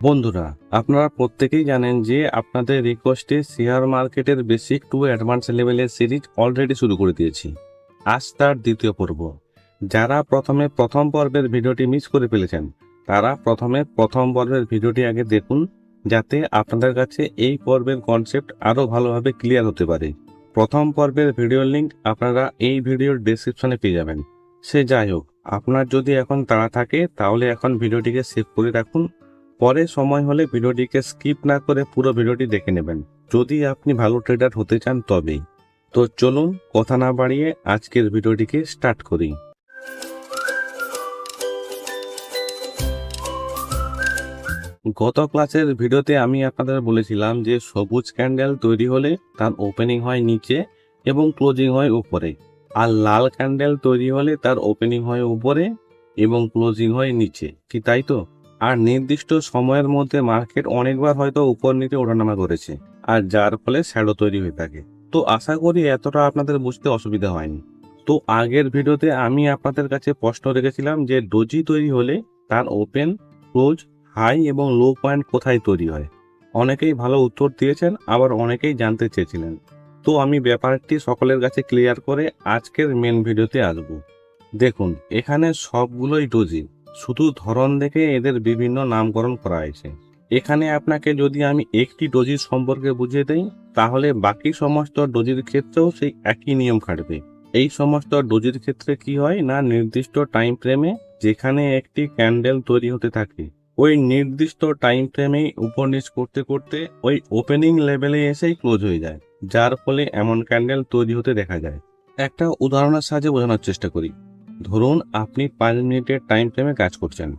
বন্ধুরা, আপনারা প্রত্যেকেই জানেন যে আপনাদের রিকোয়েস্টে শেয়ার মার্কেটের বেসিক টু অ্যাডভান্স লেভেলের সিরিজ অলরেডি শুরু করে দিয়েছি। আজ তার দ্বিতীয় পর্ব। যারা প্রথমে প্রথম পর্বের ভিডিওটি মিস করে ফেলেছেন, তারা প্রথমে প্রথম পর্বের ভিডিওটি আগে দেখুন, যাতে আপনাদের কাছে এই পর্বের কনসেপ্ট আরও ভালোভাবে ক্লিয়ার হতে পারে। প্রথম পর্বের ভিডিওর লিঙ্ক আপনারা এই ভিডিওর ডেসক্রিপশনে পেয়ে যাবেন। সে যাই হোক, আপনার যদি এখন তাড়া থাকে, তাহলে এখন ভিডিওটিকে সেভ করে রাখুন। পরে সময় হলে ভিডিওটিকে স্কিপ না করে পুরো ভিডিওটি দেখে নেবেন। যদি আপনি ভালো ট্রেডার হতে চান, তবেই। তো চলুন, কথা না বাড়িয়ে আজকের ভিডিওটিকে স্টার্ট করি। গত ক্লাসের ভিডিওতে আমি আপনাদের বলেছিলাম যে সবুজ ক্যান্ডেল তৈরি হলে তার ওপেনিং হয় নিচে এবং ক্লোজিং হয় উপরে, আর লাল ক্যান্ডেল তৈরি হলে তার ওপেনিং হয় উপরে এবং ক্লোজিং হয় নিচে। কি তাই তো? আর নির্দিষ্ট সময়ের মধ্যে মার্কেট অনেকবার হয়তো উপর নিচে ওঠানামা করেছে, আর যার ফলে শ্যাডো তৈরি হয়ে থাকে। তো আশা করি এতটা আপনাদের বুঝতে অসুবিধা হয়নি। তো আগের ভিডিওতে আমি আপনাদের কাছে প্রশ্ন রেখেছিলাম যে ডোজি তৈরি হলে তার ওপেন, ক্লোজ, হাই এবং লো পয়েন্ট কোথায় তৈরি হয়? অনেকেই ভালো উত্তর দিয়েছেন, আবার অনেকেই জানতে চেয়েছিলেন। তো আমি ব্যাপারটি সকলের কাছে ক্লিয়ার করে আজকের মেন ভিডিওতে আসব। দেখুন, এখানে সবগুলোই ডোজি। শুধু ধরন দেখে এদের বিভিন্ন নামকরণ করা হয়েছে। এখানে আপনাকে যদি আমি একটি ডোজির সম্পর্কে বুঝিয়ে দেই, তাহলে বাকি সমস্ত ডোজির ক্ষেত্রেও সেই একই নিয়ম খাটবে। এই সমস্ত ডোজির ক্ষেত্রে কি হয় না, নির্দিষ্ট টাইম ফ্রেমে যেখানে একটি ক্যান্ডেল তৈরি হতে থাকে, ওই নির্দিষ্ট টাইম ফ্রেমে উপর নিচ করতে করতে ওই ওপেনিং লেভেলে এসেই ক্লোজ হয়ে যায়। যার ফলে এমন ক্যান্ডেল তৈরি হতে দেখা যায়। একটা উদাহরণের সাহায্যে বোঝানোর চেষ্টা করি। ধরুন আপনি পাঁচ মিনিটের টাইম ফ্রেমে কাজ করছেন।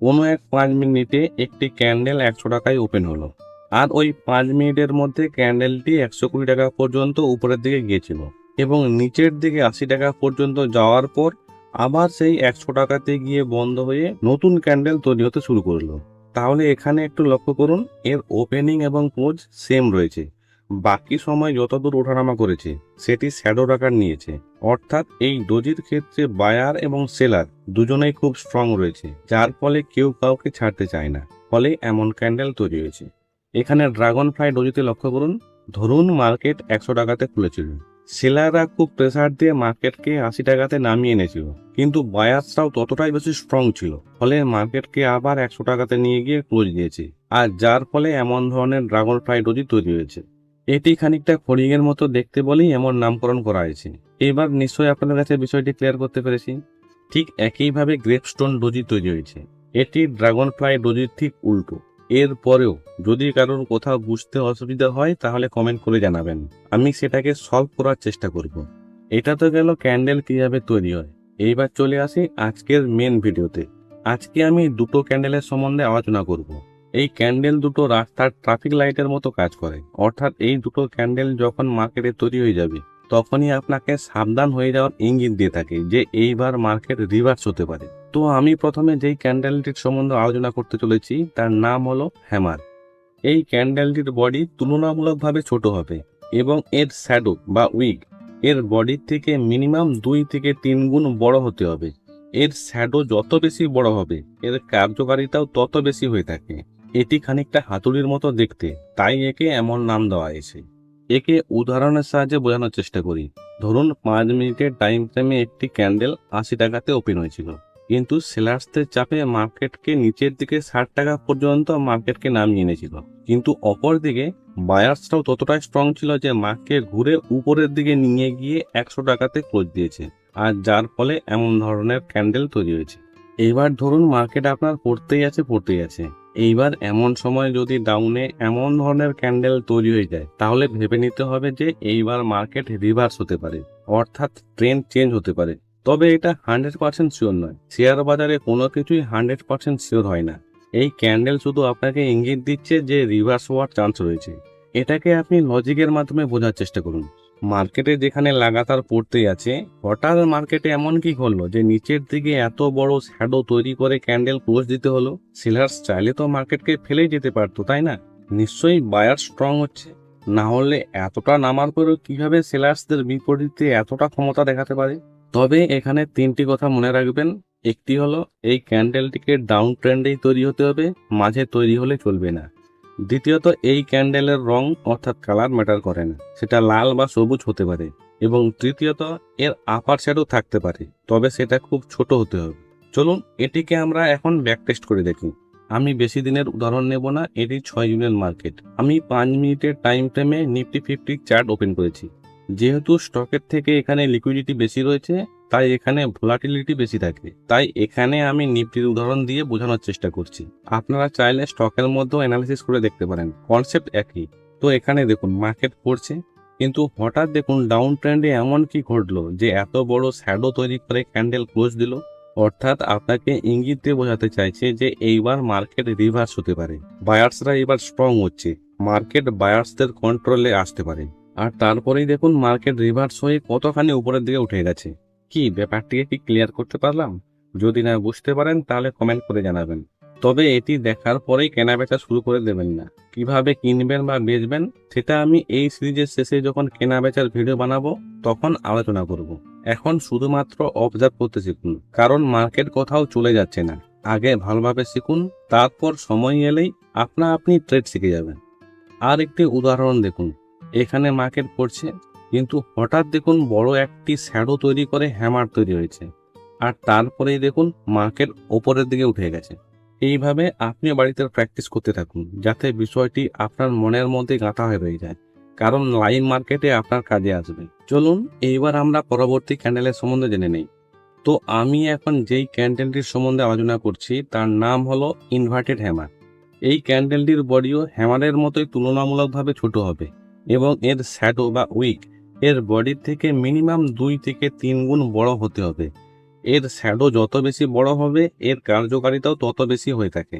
কোনো এক পাঁচ মিনিটে একটি ক্যান্ডেল একশো টাকায় ওপেন হলো। আর ওই পাঁচ মিনিটের মধ্যে ক্যান্ডেলটি একশো কুড়ি টাকা পর্যন্ত উপরের দিকে গিয়েছিল এবং নিচের দিকে আশি টাকা পর্যন্ত যাওয়ার পর আবার সেই একশো টাকাতে গিয়ে বন্ধ হয়ে নতুন ক্যান্ডেল তৈরি হতে শুরু করল। তাহলে এখানে একটু লক্ষ্য করুন, এর ওপেনিং এবং ক্লোজ সেম রয়েছে। বাকি সময় যতদূর ওঠানামা করেছে, সেটি শ্যাডো আকার নিয়েছে। অর্থাৎ এই ডোজির ক্ষেত্রে বায়ার এবং সেলার দুজনেই খুব স্ট্রং রয়েছে, যার ফলে কেউ কাউকে ছাড়তে চায় না। ফলে এমন ক্যান্ডেল তৈরি হয়েছে। এখানে ড্রাগন ফ্লাই ডোজিতে লক্ষ্য করুন, ধরুন মার্কেট একশো টাকাতে খুলেছিল। সেলাররা খুব প্রেসার দিয়ে মার্কেটকে আশি টাকাতে নামিয়ে এনেছিল, কিন্তু বায়ার্সরাও ততটাই বেশি স্ট্রং ছিল। ফলে মার্কেটকে আবার একশো টাকাতে নিয়ে গিয়ে ক্লোজ দিয়েছে। আর যার ফলে এমন ধরনের ড্রাগন ফ্লাই ডোজি তৈরি হয়েছে। এটি খানিকটা ফড়িংয়ের মতো দেখতে বলেই এমন নামকরণ করা হয়েছে। এবার নিশ্চয়ই আপনাদের কাছে বিষয়টি ক্লিয়ার করতে পেরেছি। ঠিক একইভাবে গ্রেপস্টোন ডোজি তৈরি হয়েছে। এটি ড্রাগন ফ্লাই ডোজির ঠিক উল্টো। এর পরেও যদি কারোর কোথাও বুঝতে অসুবিধা হয়, তাহলে কমেন্ট করে জানাবেন। আমি সেটাকে সলভ করার চেষ্টা করব। এটা তো গেল ক্যান্ডেল কীভাবে তৈরি হয়। এইবার চলে আসি আজকের মেন ভিডিওতে আজকে আমি দুটো ক্যান্ডেলের সম্বন্ধে আলোচনা করব। এই ক্যান্ডেল দুটো রাস্তার ট্রাফিক লাইটের মতো কাজ করে। অর্থাৎ এই দুটো ক্যান্ডেল যখন মার্কেটে তৈরি হয়ে যাবে, তখনই আপনাকে সাবধান হয়ে যাওয়ার ইঙ্গিত দিয়ে থাকে যে এইবার মার্কেট রিভার্স হতে পারে। তো আমি প্রথমে যেই ক্যান্ডেলটির সম্বন্ধে আলোচনা করতে চলেছি, তার নাম হলো হ্যামার এই ক্যান্ডেলটির বডি তুলনামূলকভাবে ছোট হবে এবং এর শ্যাডো বা উইক এর বডির থেকে মিনিমাম দুই থেকে তিন গুণ বড় হতে হবে। এর শ্যাডো যত বেশি বড় হবে, এর কার্যকারিতাও তত বেশি হয়ে থাকে। এটি খানিকটা হাতুড়ির মতো দেখতে, তাই একে এমন নাম দেওয়া হয়েছে। একে উদাহরণের সাহায্যে বোঝানোর চেষ্টা করি। ধরুন, পাঁচ মিনিটের টাইম ফ্রেমে একটি ক্যান্ডেল আশি টাকাতে ওপেন হয়েছিল। কিন্তু সেলার্সদের চাপে মার্কেটকে নিচের দিকে ষাট টাকা পর্যন্ত মার্কেটকে নামিয়ে এনেছিল। কিন্তু অপরদিকে বায়ার্সরাও ততটাই স্ট্রং ছিল যে মার্কেট ঘুরে উপরের দিকে নিয়ে গিয়ে একশো টাকাতে ক্লোজ দিয়েছে। আর যার ফলে এমন ধরনের ক্যান্ডেল তৈরি হয়েছে। এবার ধরুন মার্কেট আপনার পড়তেই আছে পড়তেই আছে। এইবার এমন সময় যদি ডাউনে এমন ধরনের ক্যান্ডেল তৈরি হয়ে যায়, তাহলে ভেবে নিতে হবে যে এইবার মার্কেট রিভার্স হতে পারে, অর্থাৎ ট্রেন্ড চেঞ্জ হতে পারে। তবে এটা হান্ড্রেড পার্সেন্ট শিওর নয়। শেয়ার বাজারে কোনো কিছুই হান্ড্রেড পার্সেন্ট শিওর হয় না। এই ক্যান্ডেল শুধু আপনাকে ইঙ্গিত দিচ্ছে যে রিভার্স হওয়ার চান্স রয়েছে। এটাকে আপনি লজিকের মাধ্যমে বোঝার চেষ্টা করুন। মার্কেটে যেখানে লাগাতার পড়তেই আছে, হঠাৎ মার্কেটে এমন কি হলো যে নিচের দিকে এত বড় শ্যাডো তৈরি করে ক্যান্ডেল ক্লোজ দিতে হলো? সেলার্স চাইলে তো মার্কেটকে ফেলেই যেতে পারতো, তাই না? নিশ্চয়ই বায়ার স্ট্রং হচ্ছে। না হলে এতটা নামার পরেও কীভাবে সেলার্সদের বিপরীতে এতটা ক্ষমতা দেখাতে পারে? তবে এখানে তিনটি কথা মনে রাখবেন। একটি হলো, এই ক্যান্ডেলটিকে ডাউন ট্রেন্ডেই তৈরি হতে হবে, মাঝে তৈরি হলে চলবে না। দ্বিতীয়ত, এই ক্যান্ডেলের রং অর্থাৎ কালার ম্যাটার করে না। সেটা লাল বা সবুজ হতে পারে। এবং তৃতীয়ত, এর আপার শ্যাডো থাকতে পারে। তবে সেটা খুব ছোট হতে হবে। চলুন, এটিকে আমরা এখন ব্যাক টেস্ট করে দেখি। আমি বেশি দিনের উদাহরণ নেব না। এটি ছয় ইউনিয়ন মার্কেট আমি পাঁচ মিনিটের টাইম ফ্রেমে নিফটি ফিফটি চার্ট ওপেন করেছি। যেহেতু স্টকের থেকে এখানে লিকুইডিটি বেশি রয়েছে তাই এখানে ভোলাটিলিটি বেশি থাকে। তাই এখানে আমি নিফটির উদাহরণ দিয়ে বোঝানোর চেষ্টা করছি। আপনারা চাইলে স্টকের মধ্যেও অ্যানালিসিস করে দেখতে পারেন। কনসেপ্ট একই। তো এখানে দেখুন মার্কেট পড়ছে কিন্তু হঠাৎ দেখুন ডাউন ট্রেন্ডে এমন কি ঘটলো যে এত বড় শ্যাডো তৈরি করে ক্যান্ডেল ক্লোজ দিল। অর্থাৎ আপনাকে ইঙ্গিত দিয়ে বোঝাতে চাইছে যে এইবার মার্কেট রিভার্স হতে পারে। বায়ার্সরা এবার স্ট্রং হচ্ছে। মার্কেট বায়ার্সদের কন্ট্রোলে আসতে পারে। আর তারপরেই দেখুন মার্কেট রিভার্স হয়ে কতখানি উপরের দিকে উঠে গেছে। কি ব্যাপারটিকে কি ক্লিয়ার করতে পারলাম? যদি না বুঝতে পারেন, তাহলে কমেন্ট করে জানাবেন। তবে এটি দেখার পরেই কেনাবেচা শুরু করে দেবেন না। কীভাবে কিনবেন বা বেচবেন, সেটা আমি এই সিরিজের শেষে যখন কেনাবেচার ভিডিও বানাবো, তখন আলোচনা করব। এখন শুধুমাত্র অবজার্ভ করতে শিখুন, কারণ মার্কেট কোথাও চলে যাচ্ছে না। আগে ভালোভাবে শিখুন, তারপর সময় এলেই আপনা আপনি ট্রেড শিখে যাবেন। আর একটি উদাহরণ দেখুন। এখানে মার্কেট পড়ছে কিন্তু হঠাৎ দেখুন বড় একটি শ্যাডো তৈরি করে হ্যামার তৈরি হয়েছে। আর তারপরেই দেখুন মার্কেট ওপরের দিকে উঠে গেছে। এইভাবে আপনিও বাড়িতে প্র্যাকটিস করতে থাকুন, যাতে বিষয়টি আপনার মনের মধ্যে গাঁথা হয়ে রয়ে যায়। কারণ লাইন মার্কেটে আপনার কাজে আসবে। চলুন এইবার আমরা পরবর্তী ক্যান্ডেলের সম্বন্ধে জেনে নেই। তো আমি এখন যেই ক্যান্ডেলটির সম্বন্ধে আলোচনা করছি, তার নাম হলো ইনভার্টেড হ্যামার। এই ক্যান্ডেলটির বডিও হ্যামারের মতোই তুলনামূলকভাবে ছোট হবে এবং এর শ্যাডো বা উইক এর বডির থেকে মিনিমাম দুই থেকে তিন গুণ বড় হতে হবে। এর শ্যাডো যত বেশি বড় হবে, এর কার্যকারিতাও তত বেশি হয়ে থাকে।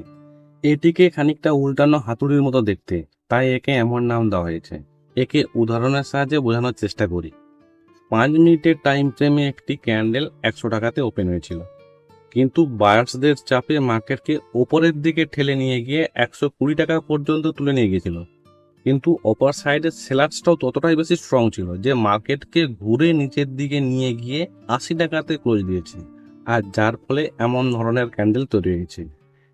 এটিকে খানিকটা উল্টানো হাতুড়ির মতো দেখতে, তাই একে এমন নাম দেওয়া হয়েছে। একে উদাহরণের সাহায্যে বোঝানোর চেষ্টা করি। পাঁচ মিনিটের টাইম ফ্রেমে একটি ক্যান্ডেল একশো টাকাতে ওপেন হয়েছিল। কিন্তু বায়ার্সদের চাপে মার্কেটকে ওপরের দিকে ঠেলে নিয়ে গিয়ে একশো কুড়ি টাকা পর্যন্ত তুলে নিয়ে গিয়েছিল। কিন্তু অপার সাইডের সেলার্সটাও ততটাই বেশি স্ট্রং ছিল যে মার্কেটকে ঘুরে নিচের দিকে নিয়ে গিয়ে আশি টাকাতে ক্লোজ দিয়েছে। আর যার ফলে এমন ধরনের ক্যান্ডেল তৈরি হয়েছে।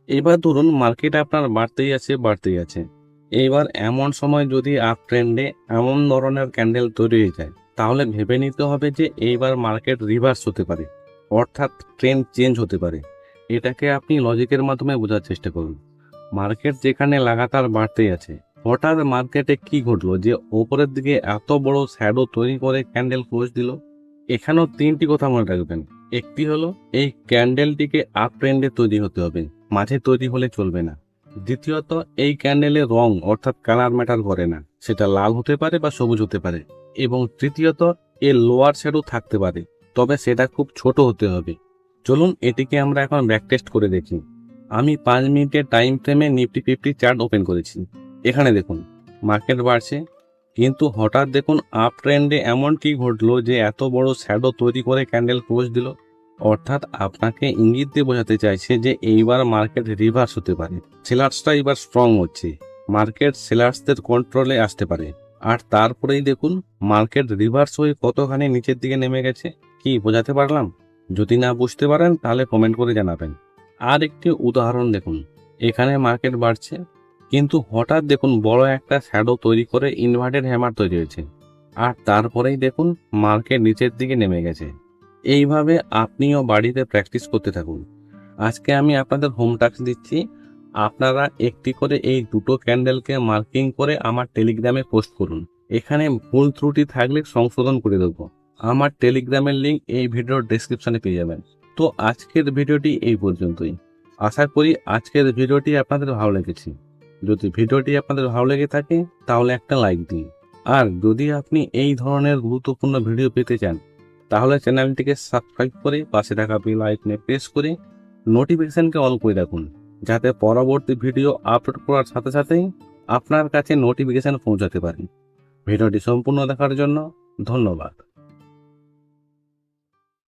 এবার ধরুন মার্কেট আপনার বাড়তেই আছে বাড়তেই আছে। এইবার এমন সময় যদি আপ ট্রেন্ডে এমন ধরনের ক্যান্ডেল তৈরি হয়ে যায়, তাহলে ভেবে নিতে হবে যে এইবার মার্কেট রিভার্স হতে পারে। অর্থাৎ ট্রেন্ড চেঞ্জ হতে পারে। এটাকে আপনি লজিকের মাধ্যমে বোঝার চেষ্টা করুন। মার্কেট যেখানে লাগাতার বাড়তেই আছে হঠাৎ মার্কেটে কি ঘটলো যে ওপরের দিকে এত বড় শ্যাডো তৈরি করে ক্যান্ডেল ক্লোজ দিল? এখানেও তিনটি কথা মনে রাখবেন। একটি হলো, এই ক্যান্ডেলটিকে আপ ট্রেন্ডে তৈরি হতে হবে, মাঝে তৈরি হলে চলবে না। দ্বিতীয়ত, এই ক্যান্ডেলের রং, অর্থাৎ কালার ম্যাটার করে না, সেটা লাল হতে পারে বা সবুজ হতে পারে। এবং তৃতীয়ত এর লোয়ার শ্যাডো থাকতে পারে, তবে সেটা খুব ছোট হতে হবে। চলুন এটিকে আমরা এখন ব্যাক টেস্ট করে দেখি। আমি পাঁচ মিনিটের টাইম ফ্রেমে নিফটি ফিফটি চার্ট ওপেন করেছি। এখানে দেখুন মার্কেট বাড়ছে, কিন্তু হঠাৎ দেখুন আপ ট্রেন্ডে এমন কি ঘটলো যে এত বড় শ্যাডো তৈরি করে ক্যান্ডেল ক্লোজ দিল। অর্থাৎ আপনাকে ইঙ্গিত দিয়ে বোঝাতে চাইছে যে এইবার মার্কেট রিভার্স হতে পারে। সেলার্সটা এবার স্ট্রং হচ্ছে মার্কেট সেলার্সদের কন্ট্রোলে আসতে পারে। আর তারপরেই দেখুন মার্কেট রিভার্স হয়ে কতখানি নিচের দিকে নেমে গেছে, কি বোঝাতে পারলাম? যদি না বুঝতে পারেন, তাহলে কমেন্ট করে জানাবেন। আর একটি উদাহরণ দেখুন, এখানে মার্কেট বাড়ছে কিন্তু হঠাৎ দেখুন বড় একটা শ্যাডো তৈরি করে ইনভার্টেড হ্যামার তৈরি হয়েছে। আর তারপরেই দেখুন মার্কেট নিচের দিকে নেমে গেছে। এইভাবে আপনিও বাড়িতে প্র্যাকটিস করতে থাকুন। আজকে আমি আপনাদের হোম টাস্ক দিচ্ছি। আপনারা একটি করে এই দুটো ক্যান্ডেলকে মার্কিং করে আমার টেলিগ্রামে পোস্ট করুন। এখানে ভুল ত্রুটি থাকলে সংশোধন করে দেবো। আমার টেলিগ্রামের লিঙ্ক এই ভিডিওর ডেসক্রিপশনে পেয়ে যাবেন। তো আজকের ভিডিওটি এই পর্যন্তই। আশা করি আজকের ভিডিওটি আপনাদের ভালো লেগেছে। যদি ভিডিওটি আপনাদের ভালো লেগে থাকে, তাহলে একটা লাইক দিন। আর যদি আপনি এই ধরনের গুরুত্বপূর্ণ ভিডিও পেতে চান, তাহলে চ্যানেলটিকে সাবস্ক্রাইব করে পাশে থাকা বেল আইকনে প্রেস করে নোটিফিকেশনকে অল করে রাখুন, যাতে পরবর্তী ভিডিও আপলোড করার সাথে সাথেই আপনার কাছে নোটিফিকেশন পৌঁছাতে পারে। ভিডিওটি সম্পূর্ণ দেখার জন্য ধন্যবাদ।